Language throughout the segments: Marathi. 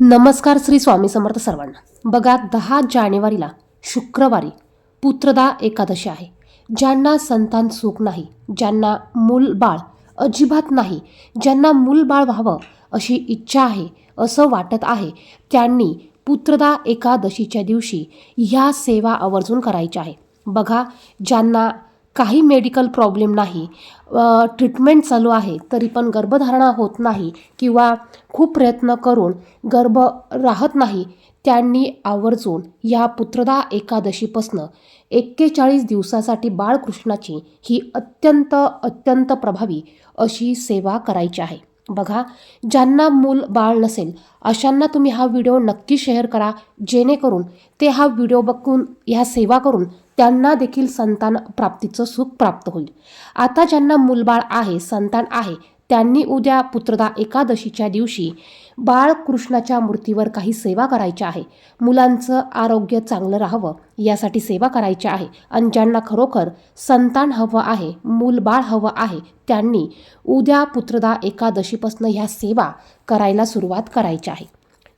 नमस्कार श्री स्वामी समर्थ सर्वांना. बघा दहा जानेवारीला शुक्रवारी पुत्रदा एकादशी आहे. ज्यांना संतान सुख नाही ज्यांना मूल बाळ अजिबात नाही ज्यांना मूल बाळ व्हावं अशी इच्छा आहे असं वाटत आहे त्यांनी पुत्रदा एकादशीच्या दिवशी ह्या सेवा आवर्जून करायच्या आहे. बघा ज्यांना काही मेडिकल प्रॉब्लेम नाही. ट्रीटमेंट चालू आहे तरी पण गर्भधारणा होत नाही किंवा खूप प्रयत्न करून गर्भ राहत नाही त्यांनी आवर्जून या पुत्रदा एकादशीपासनं एक्केचाळीस दिवसासाठी बाळकृष्णाची ही अत्यंत अत्यंत प्रभावी अशी सेवा करायची आहे. बघा ज्यांना मूल बाळ नसेल अशांना तुम्ही हा व्हिडिओ नक्की शेअर करा जेणेकरून ते हा व्हिडिओ बघून ह्या सेवा करून त्यांना देखील संतान प्राप्तीचं सुख प्राप्त होईल. आता ज्यांना मूलबाळ आहे संतान आहे त्यांनी उद्या पुत्रदा एकादशीच्या दिवशी बाळकृष्णाच्या मूर्तीवर काही सेवा करायच्या आहे. मुलांचं आरोग्य चांगलं राहावं यासाठी सेवा करायची आहे. आणि ज्यांना खरोखर संतान हवं आहे मूल बाळ हवं आहे त्यांनी उद्या पुत्रदा एकादशीपासून ह्या सेवा करायला सुरुवात करायची आहे.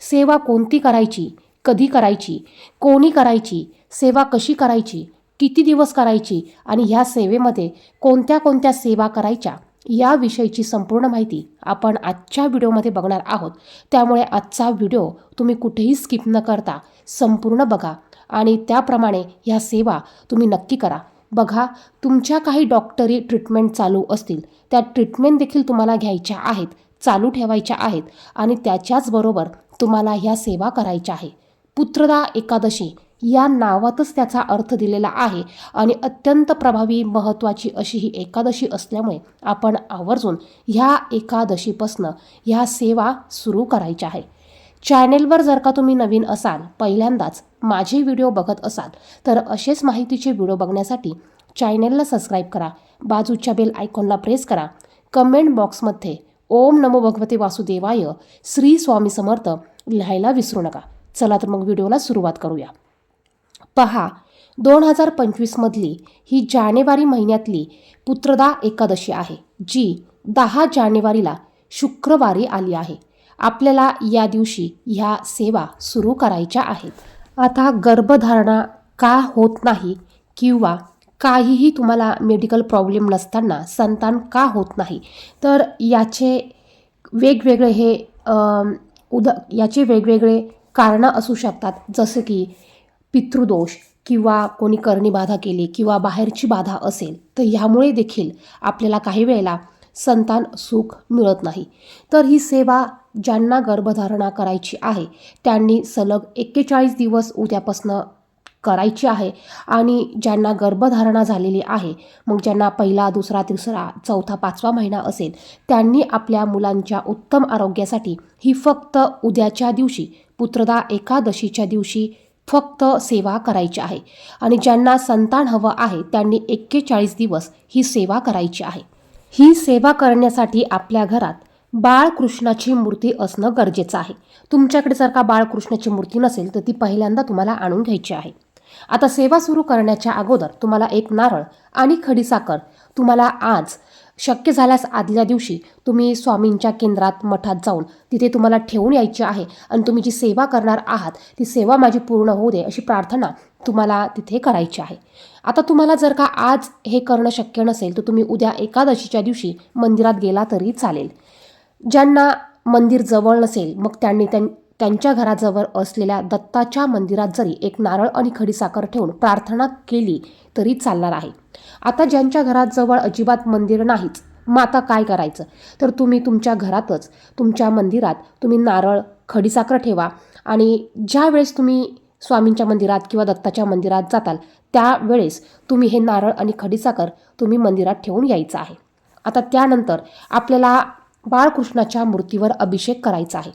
सेवा कोणती करायची कधी करायची कोणी करायची सेवा कशी करायची किती दिवस करायची आणि ह्या सेवेमध्ये कोणत्या कोणत्या सेवा करायच्या याविषयीची संपूर्ण माहिती आपण आजच्या व्हिडिओमध्ये बघणार आहोत. त्यामुळे आजचा व्हिडिओ तुम्ही कुठेही स्किप न करता संपूर्ण बघा आणि त्याप्रमाणे ह्या सेवा तुम्ही नक्की करा. बघा तुमच्या काही डॉक्टरी ट्रीटमेंट चालू असतील त्या ट्रीटमेंट देखील तुम्हाला घ्यायच्या आहेत चालू ठेवायच्या आहेत आणि त्याच्याचबरोबर तुम्हाला ह्या सेवा करायच्या आहे. पुत्रदा एकादशी या नावातच त्याचा अर्थ दिलेला आहे. आणि अत्यंत प्रभावी महत्त्वाची अशी ही एकादशी असल्यामुळे आपण आवर्जून ह्या एकादशीपासनं ह्या सेवा सुरू करायच्या आहे. चॅनेलवर जर का तुम्ही नवीन असाल पहिल्यांदाच माझे व्हिडिओ बघत असाल तर असेच माहितीचे व्हिडिओ बघण्यासाठी चॅनेलला सबस्क्राईब करा. बाजूच्या बेल आयकॉनला प्रेस करा. कमेंट बॉक्समध्ये ओम नमो भगवते वासुदेवाय श्री स्वामी समर्थ लिहायला विसरू नका. चला तर मग व्हिडिओला सुरुवात करूया. पहा दोन हजार पंचवीसमधली ही जानेवारी महिन्यातली पुत्रदा एकादशी आहे जी दहा जानेवारीला शुक्रवारी आली आहे. आपल्याला या दिवशी ह्या सेवा सुरू करायच्या आहेत. आता गर्भधारणा का होत नाही किंवा काहीही तुम्हाला मेडिकल प्रॉब्लेम नसताना संतान का होत नाही तर याचे वेगवेगळे हे उद याचे वेगवेगळे कारणं असू शकतात. जसं की पितृदोष किंवा कोणी करणी बाधा केली किंवा बाहेरची बाधा असेल तर ह्यामुळे देखील आपल्याला काही वेळेला संतान सुख मिळत नाही. तर ही सेवा ज्यांना गर्भधारणा करायची आहे त्यांनी सलग एक्केचाळीस दिवस उद्यापासनं करायची आहे आणि ज्यांना गर्भधारणा झालेली आहे मग ज्यांना पहिला दुसरा तिसरा चौथा पाचवा महिना असेल त्यांनी आपल्या मुलांच्या उत्तम आरोग्यासाठी ही फक्त उद्याच्या दिवशी पुत्रदा एकादशीच्या दिवशी फक्त सेवा करायची आहे. आणि ज्यांना संतान हवं आहे त्यांनी एक्केचाळीस दिवस ही सेवा करायची आहे. ही सेवा करण्यासाठी आपल्या घरात बाळकृष्णाची मूर्ती असणं गरजेचं आहे. तुमच्याकडे जर का बाळकृष्णाची मूर्ती नसेल तर ती पहिल्यांदा तुम्हाला आणून घ्यायची आहे. आता सेवा सुरू करण्याच्या अगोदर तुम्हाला एक नारळ आणि खडीसाखर तुम्हाला आज शक्य झाल्यास आदल्या दिवशी तुम्ही स्वामींच्या केंद्रात मठात जाऊन तिथे तुम्हाला ठेवून यायची आहे आणि तुम्ही जी सेवा करणार आहात ती सेवा माझी पूर्ण होऊ दे अशी प्रार्थना तुम्हाला तिथे करायची आहे. आता तुम्हाला जर का आज हे करणं शक्य नसेल तर तुम्ही उद्या एकादशीच्या दिवशी मंदिरात गेला तरी चालेल. ज्यांना मंदिर जवळ नसेल मग त्यांनी त्यां त्यांच्या घराजवळ असलेल्या दत्ताच्या मंदिरात जरी एक नारळ आणि खडीसाखर ठेवून प्रार्थना केली तरी चालणार आहे. आता ज्यांच्या घराजवळ अजिबात मंदिर नाहीच मग आता काय करायचं? तर तुम्ही तुमच्या घरातच तुमच्या मंदिरात तुम्ही नारळ खडीसाखर ठेवा आणि ज्या वेळेस तुम्ही स्वामींच्या मंदिरात किंवा दत्ताच्या मंदिरात जाताल त्यावेळेस तुम्ही हे नारळ आणि खडीसाखर तुम्ही मंदिरात ठेवून यायचं आहे. आता त्यानंतर आपल्याला बाळकृष्णाच्या मूर्तीवर अभिषेक करायचा आहे.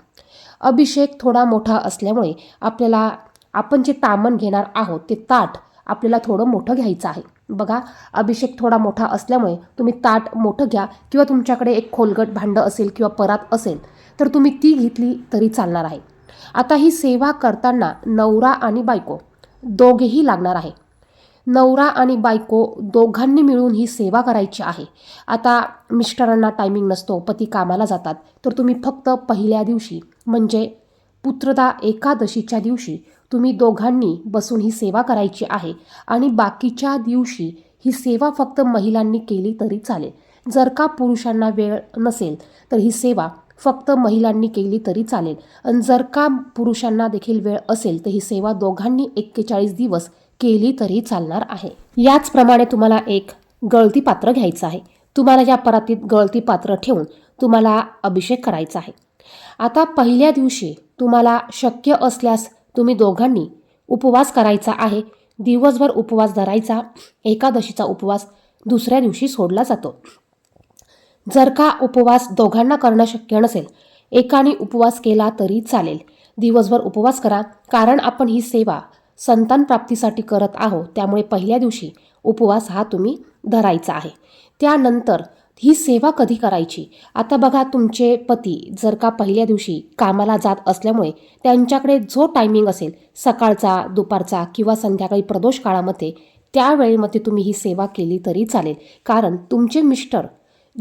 अभिषेक थोडा मोठा असल्यामुळे आपल्याला आपण जे तामण घेणार आहोत ते ताट आपल्याला थोडं मोठं घ्यायचं आहे. बघा अभिषेक थोडा मोठा असल्यामुळे तुम्ही ताट मोठं घ्या किंवा तुमच्याकडे एक खोलगट भांडं असेल किंवा परात असेल तर तुम्ही ती घेतली तरी चालणार आहे. आता ही सेवा करताना नवरा आणि बायको दोघेही लागणार आहे. नवरा आणि बायको दोघांनी मिळून ही सेवा करायची आहे. आता मिस्टरांना टायमिंग नसतो पती कामाला जातात तर तुम्ही फक्त पहिल्या दिवशी म्हणजे पुत्रदा एकादशीच्या दिवशी तुम्ही दोघांनी बसून ही सेवा करायची आहे आणि बाकीच्या दिवशी ही सेवा फक्त महिलांनी केली तरी चालेल. जर का पुरुषांना वेळ नसेल तर ही सेवा फक्त महिलांनी केली तरी चालेल. आणि जर का पुरुषांना देखील वेळ असेल तर ही सेवा दोघांनी एक्केचाळीस दिवस केली तरी चालणार आहे. याचप्रमाणे तुम्हाला एक गळती पात्र घ्यायचं आहे. तुम्हाला या परातीत गळती पात्र ठेवून तुम्हाला अभिषेक करायचा आहे. आता पहिल्या दिवशी तुम्हाला शक्य असल्यास तुम्ही दोघांनी उपवास करायचा आहे. दिवसभर उपवास धरायचा. एकादशीचा उपवास दुसऱ्या दिवशी सोडला जातो. जर का उपवास दोघांना करणं शक्य नसेल एकाने उपवास केला तरी चालेल. दिवसभर उपवास करा कारण आपण ही सेवा संतान प्राप्तीसाठी करत आहोत. त्यामुळे पहिल्या दिवशी उपवास हा तुम्ही धरायचा आहे. त्यानंतर ही सेवा कधी करायची? आता बघा तुमचे पती जर का पहिल्या दिवशी कामाला जात असल्यामुळे त्यांच्याकडे जो टायमिंग असेल सकाळचा दुपारचा किंवा संध्याकाळी प्रदोष काळामध्ये त्यावेळेमध्ये तुम्ही ही सेवा केली तरी चालेल. कारण तुमचे मिस्टर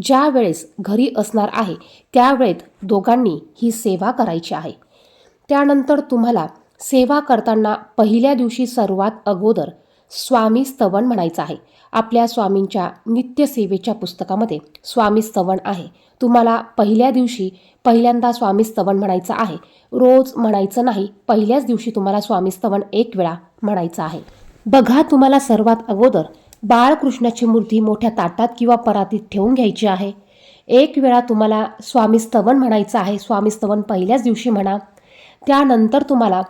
ज्या वेळेस घरी असणार आहे त्यावेळेत दोघांनी ही सेवा करायची आहे. त्यानंतर तुम्हाला सेवा करताना पहिल्या दिवशी सर्वात अगोदर स्वामी स्तवन म्हणायचं आहे. आपल्या स्वामींच्या नित्यसेवेच्या पुस्तकामध्ये स्वामी स्तवन आहे. तुम्हाला पहिल्या दिवशी पहिल्यांदा स्वामी स्तवन म्हणायचं आहे. रोज म्हणायचं नाही पहिल्याच दिवशी तुम्हाला स्वामी स्तवन एक वेळा म्हणायचं आहे. बघा तुम्हाला सर्वात अगोदर बाळकृष्णाची मूर्ती मोठ्या ताटात किंवा परातीत ठेवून घ्यायची आहे. एक वेळा तुम्हाला स्वामी स्तवन म्हणायचं आहे स्वामी स्तवन पहिल्याच दिवशी म्हणा. त्यानंतर तुम्हाला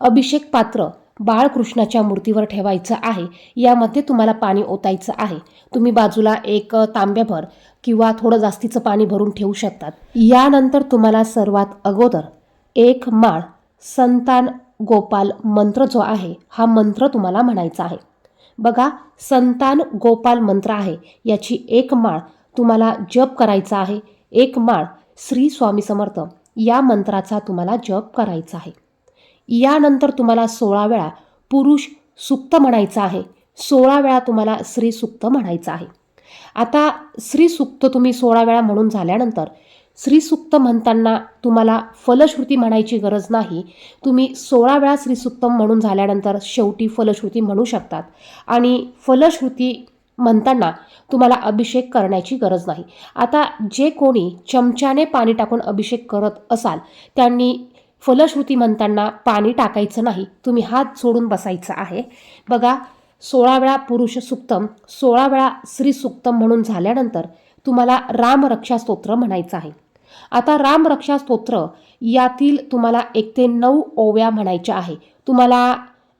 अभिषेक पात्र बाळकृष्णाच्या मूर्तीवर ठेवायचं आहे. यामध्ये तुम्हाला पाणी ओतायचं आहे. तुम्ही बाजूला एक तांब्याभर किंवा थोडं जास्तीचं पाणी भरून ठेवू शकतात. यानंतर तुम्हाला सर्वात अगोदर एक माळ संतान गोपाल मंत्र जो आहे हा मंत्र तुम्हाला म्हणायचा आहे. बघा संतान गोपाल मंत्र आहे. याची एक माळ तुम्हाला जप करायचा आहे. एक माळ श्री स्वामी समर्थ. या मंत्राचा तुम्हाला जप करायचा आहे. यानंतर तुम्हाला सोळा वेळा पुरुष सुक्त म्हणायचं आहे. सोळा वेळा तुम्हाला स्त्री सुक्त म्हणायचं आहे. आता स्त्री सुक्त तुम्ही सोळा वेळा म्हणून झाल्यानंतर श्री सुक्त म्हणताना तुम्हाला फलश्रुती म्हणायची गरज नाही. तुम्ही सोळा वेळा श्रीसुक्तम म्हणून झाल्यानंतर शेवटी फलश्रुती म्हणू शकतात. आणि फलश्रुती म्हणताना तुम्हाला अभिषेक करण्याची गरज नाही. आता जे कोणी चमच्याने पाणी टाकून अभिषेक करत असाल त्यांनी फलश्रुती म्हणताना पाणी टाकायचं नाही. तुम्ही हात सोडून बसायचं आहे. बघा सोळा वेळा पुरुष सुक्तम सोळा वेळा स्त्री सुक्तम म्हणून झाल्यानंतर तुम्हाला रामरक्षा स्तोत्र म्हणायचं आहे. आता रामरक्षा स्तोत्र यातील तुम्हाला एक ते नऊ ओव्या म्हणायच्या आहे. तुम्हाला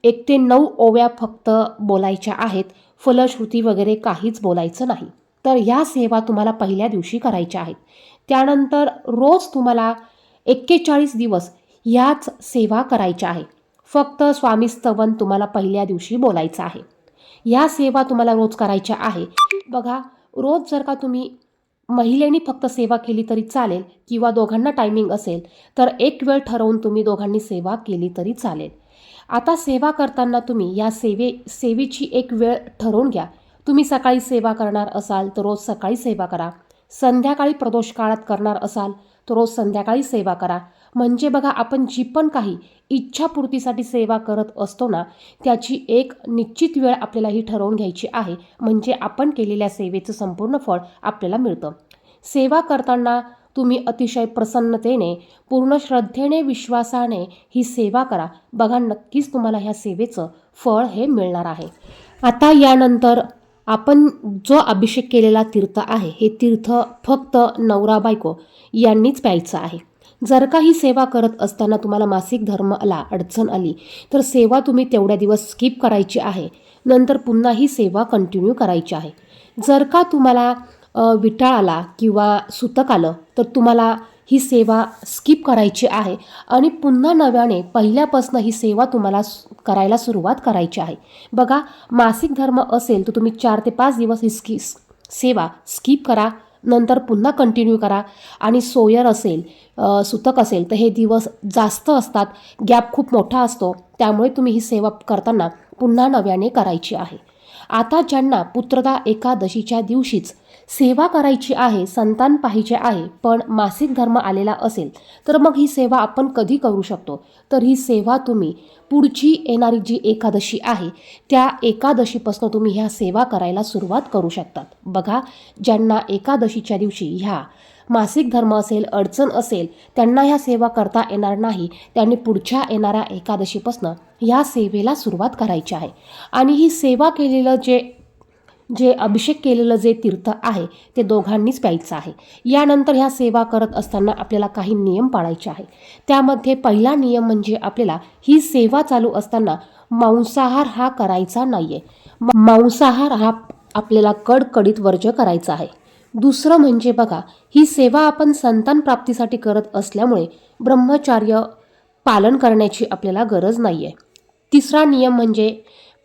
एक ते नऊ ओव्या फक्त बोलायच्या आहेत. फलश्रुती वगैरे काहीच बोलायचं नाही. तर ह्या सेवा तुम्हाला पहिल्या दिवशी करायच्या आहेत. त्यानंतर रोज तुम्हाला एक्केचाळीस दिवस ह्याच सेवा करायच्या आहे. फक्त स्वामी स्तवन तुम्हाला पहिल्या दिवशी बोलायचं आहे. ह्या सेवा तुम्हाला रोज करायच्या आहे. बघा रोज जर का तुम्ही महिलेनी फक्त सेवा केली तरी चालेल किंवा दोघांना टायमिंग असेल तर एक वेळ ठरवून तुम्ही दोघांनी सेवा केली तरी चालेल. आता सेवा करताना तुम्ही या सेवे सेवेची एक वेळ ठरवून घ्या. तुम्ही सकाळी सेवा करणार असाल तर रोज सकाळी सेवा करा. संध्याकाळी प्रदोष काळात करणार असाल तर रोज संध्याकाळी सेवा करा. म्हणजे बघा आपण जी पण काही इच्छापूर्तीसाठी सेवा करत असतो ना त्याची एक निश्चित वेळ आपल्याला ही ठरवून घ्यायची आहे. म्हणजे आपण केलेल्या सेवेचं संपूर्ण फळ आपल्याला मिळतं. सेवा करताना तुम्ही अतिशय प्रसन्नतेने पूर्ण श्रद्धेने विश्वासाने ही सेवा करा. बघा नक्कीच तुम्हाला ह्या सेवेचं फळ हे मिळणार आहे. आता यानंतर आपण जो अभिषेक केलेला तीर्थ आहे हे तीर्थ फक्त नवरा बायको यांनीच प्यायचं आहे. जर का ही सेवा करत असताना तुम्हाला मासिक धर्म आला अडचण आली तर सेवा तुम्ही तेवढ्या दिवस स्किप करायची आहे. नंतर पुन्हा ही सेवा कंटिन्यू करायची आहे. जर का तुम्हाला विटाळ आला किंवा सुतक आलं तर तुम्हाला ही सेवा स्किप करायची आहे आणि पुन्हा नव्याने पहिल्यापासून ही सेवा तुम्हाला करायला सुरुवात करायची आहे. बघा मासिक धर्म असेल तर तुम्ही चार ते पाच दिवस ही स्की सेवा स्किप करा. नंतर पुन्हा कंटिन्यू करा. आणि सोयर असेल सुतक असेल तर हे दिवस जास्त असतात. गॅप खूप मोठा असतो. त्यामुळे तुम्ही ही सेवा करताना पुन्हा नव्याने करायची आहे. आता ज्यांना पुत्रदा एकादशीच्या दिवशीच सेवा करायची आहे संतान पाहिजे आहे पण मासिक धर्म आलेला असेल तर मग ही सेवा आपण कधी करू शकतो? तर ही सेवा तुम्ही पुढची येणारी जी एकादशी आहे त्या एकादशीपासून तुम्ही ह्या सेवा करायला सुरुवात करू शकतात. बघा ज्यांना एकादशीच्या दिवशी ह्या मासिक धर्म असेल अडचण असेल त्यांना ह्या सेवा करता येणार नाही त्यांनी पुढच्या येणाऱ्या एकादशीपासून ह्या सेवेला सुरुवात करायची आहे. आणि ही सेवा केलेलं जे जे अभिषेक केलेलं जे तीर्थ आहे ते दोघांनीच प्यायचं आहे. यानंतर ह्या सेवा करत असताना आपल्याला काही नियम पाळायचे आहे त्यामध्ये पहिला नियम म्हणजे आपल्याला ही सेवा चालू असताना मांसाहार हा करायचा नाही आहे मांसाहार हा आपल्याला कडकडीत वर्ज्य करायचा आहे. दुसरं म्हणजे बघा ही सेवा आपण संतान प्राप्तीसाठी करत असल्यामुळे ब्रह्मचार्य पालन करण्याची आपल्याला गरज नाही आहे तिसरा नियम म्हणजे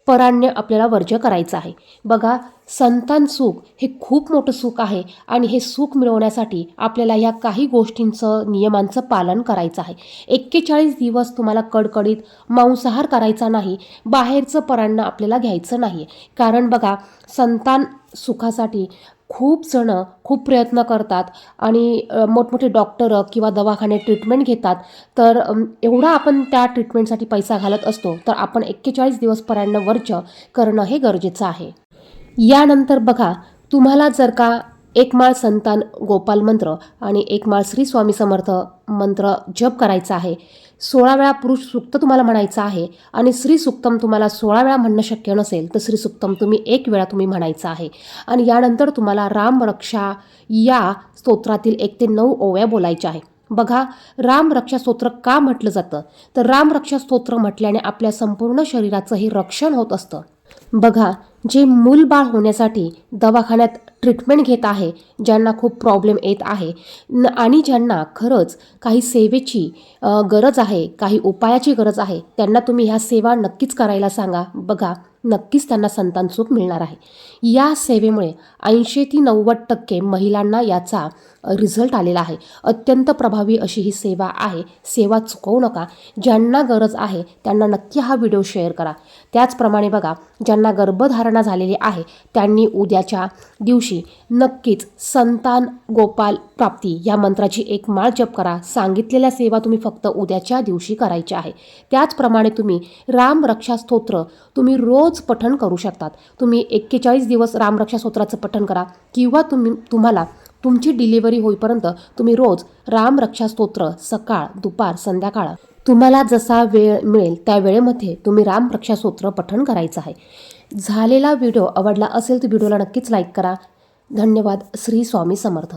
पराण्य आपल्याला वर्ज्य करायचं आहे. बघा संतान सुख हे खूप मोठं सुख आहे आणि हे सुख मिळवण्यासाठी आपल्याला ह्या काही गोष्टींचं नियमांचं पालन करायचं आहे. एक्केचाळीस दिवस तुम्हाला कडकडीत मांसाहार करायचा नाही बाहेरचं परान्न आपल्याला घ्यायचं नाही कारण बघा संतान सुखासाठी खूप जणं खूप प्रयत्न करतात आणि मोठमोठे डॉक्टरं किंवा दवाखाने ट्रीटमेंट घेतात तर एवढा आपण त्या ट्रीटमेंटसाठी पैसा घालत असतो तर आपण एक्केचाळीस दिवस परान्न वर्ज करणं हे गरजेचं आहे. यानंतर बघा तुम्हाला जर का एकमाळ संतान गोपाल मंत्र आणि एकमाळ श्री स्वामी समर्थ मंत्र जप करायचा आहे. सोळा वेळा पुरुष सुक्त तुम्हाला म्हणायचं आहे आणि श्री सुक्तम तुम्हाला सोळा वेळा म्हणणं शक्य नसेल तर श्री सुक्तम तुम्ही एक वेळा तुम्ही म्हणायचं आहे. आणि यानंतर तुम्हाला राम रक्षा या स्तोत्रातील एक ते नऊ ओव्या बोलायच्या आहे. बघा राम रक्षा स्तोत्र का म्हटलं जातं? तर राम रक्षा स्तोत्र म्हटल्याने आपल्या संपूर्ण शरीराचं हे रक्षण होत असतं. बघा जे मूलबाळ होण्यासाठी दवाखान्यात ट्रीटमेंट घेत आहे ज्यांना खूप प्रॉब्लेम येत आहे न आणि ज्यांना खरंच काही सेवेची गरज आहे काही उपायाची गरज आहे त्यांना तुम्ही ह्या सेवा नक्कीच करायला सांगा. बघा नक्कीच त्यांना संतान सुख मिळणार आहे. या सेवेमुळे ऐंशी ते नव्वद टक्के महिलांना याचा रिझल्ट आलेला आहे. अत्यंत प्रभावी अशी ही सेवा आहे. सेवा चुकवू नका. ज्यांना गरज आहे त्यांना नक्की हा व्हिडिओ शेअर करा. त्याचप्रमाणे बघा ज्यांना गर्भधारणा झालेली आहे त्यांनी उद्याच्या दिवशी नक्कीच संतान गोपाल प्राप्ती या मंत्राची एक माळ जप करा. सांगितलेल्या सेवा तुम्ही फक्त उद्याच्या दिवशी करायच्या आहे. त्याचप्रमाणे तुम्ही राम रक्षा स्तोत्र तुम्ही रोज पठण करू शकतात. तुम्ही एक्केचाळीस दिवस रामरक्षा स्तोत्राचं पठण करा किंवा तुम्ही तुम्हाला तुमची डिलिव्हरी होईपर्यंत तुम्ही रोज राम रक्षा स्तोत्र सकाळ दुपार संध्याकाळ तुम्हाला जसा वेळ मिळेल त्या वेळेमध्ये तुम्ही राम रक्षा स्तोत्र पठण करायचं आहे. झालेला व्हिडिओ आवडला असेल तर व्हिडिओला नक्कीच लाईक करा. धन्यवाद. श्री स्वामी समर्थ.